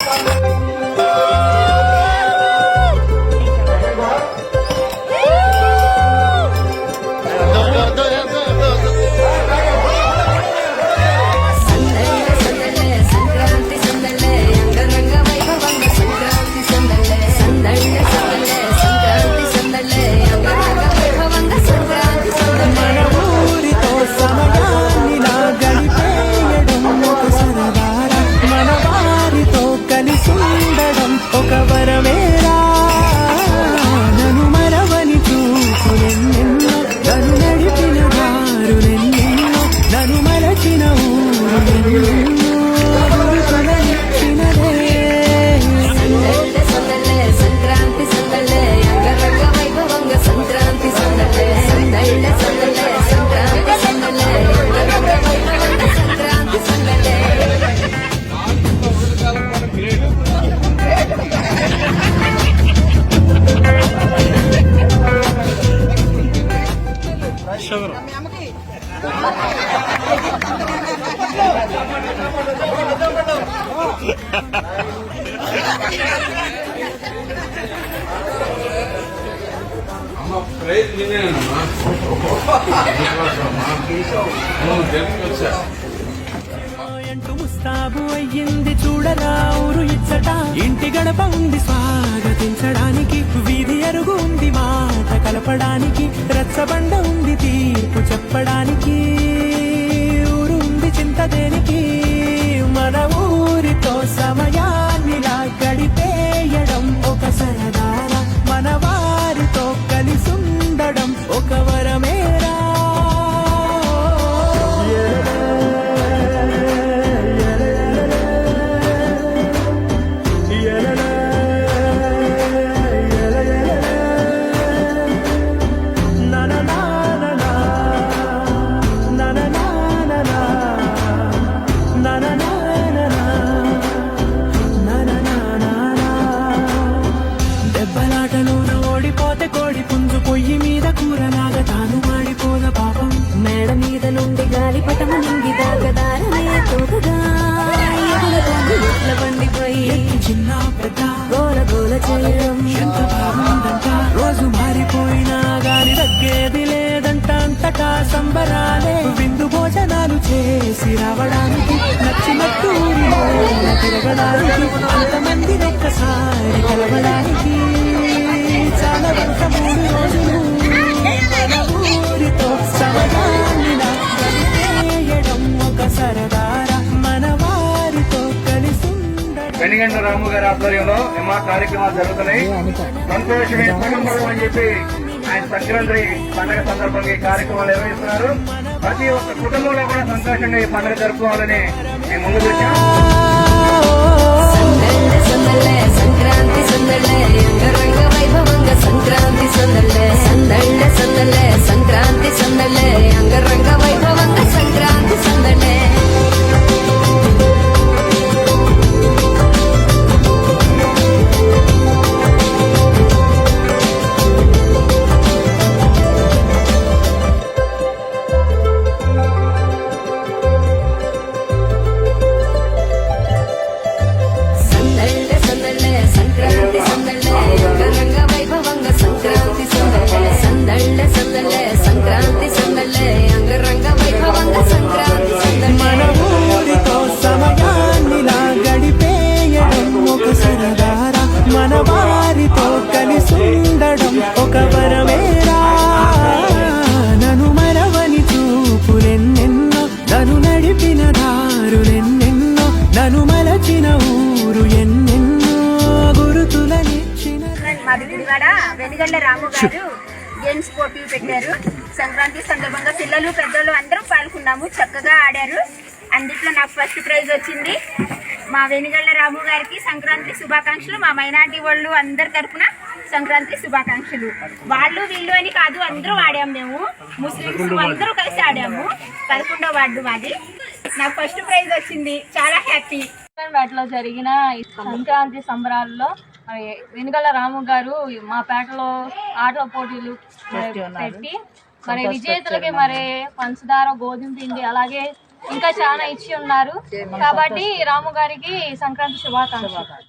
Thank you. అమ్మ prize వినేనమ్మా ముస్తాబు అయ్యింది చూడరా ఊరు ఇచ్చట. ఇంటి గడప ఉంది స్వాగతించడానికి. వీధి అరుగు ఉంది మాట కలపడానికి. రచ్చబండ ఉంది తీర్పు చెప్పడానికి. ఎట్ల బండిపై చిన్న పెద్ద గోల గోల చేయడం. ఎంత బాగుందంట? రోజు మారిపోయినా గాని తగ్గేది లేదంట. అంతటా సంబరాలే విందు భోజనాలు చేసి రావడానికి నచ్చినట్టు తిరగడానికి. వెనిగండ్ల రాము గారి ఆధ్వర్యంలో ఎమా కార్యక్రమాలు జరుగుతున్నాయి. సంతోషమే కుటుంబం అని చెప్పి ఆయన సంక్రాంతి పండుగ సందర్భంగా ఈ కార్యక్రమాలు నిర్వహిస్తున్నారు. ప్రతి ఒక్క కుటుంబంలో కూడా సంతోషంగా ఈ పండుగ జరుపుకోవాలని మేము ముందు వచ్చాం సంక్రాంతి సందళ్ళే అంగరంగ సంక్రాంతి సందళ్ళే సందళ్ళే సంక్రాంతి సందళ్ళే ఊరు ఎన్నెన్నో గురుతులనిచ్చిన మాది గుడివాడ. వెనుగళ్ళ రాము గారు గేమ్స్ పోటీ పెట్టారు. సంక్రాంతి సందర్భంగా పిల్లలు పెద్దలు అందరూ పాల్గొన్నాము. చక్కగా ఆడారు. అందుట్లో నాకు ఫస్ట్ ప్రైజ్ వచ్చింది. మా వెనుగళ్ళ రాము గారికి సంక్రాంతి శుభాకాంక్షలు. మా మైనార్టీ వాళ్ళు అందరి తరపున సంక్రాంతి శుభాకాంక్షలు. వాళ్ళు వీళ్ళు అని కాదు అందరూ ఆడాము మేము. ముస్లిమ్స్ అందరూ కలిసి ఆడాము. పదకొండో వార్డు మాది. నాకు ఫస్ట్ ప్రైజ్ వచ్చింది. చాలా హ్యాపీ పేటలో జరిగిన సంక్రాంతి సంబరాల్లో మరి వెనుగల రాము గారు మా పేటలో ఆటల పోటీలు పెట్టి మరి విజేతలకి మరి పంచదార గోధుమ పిండి అలాగే ఇంకా చాలా ఇచ్చి ఉన్నారు. కాబట్టి రాము గారికి సంక్రాంతి శుభాకాంక్షలు.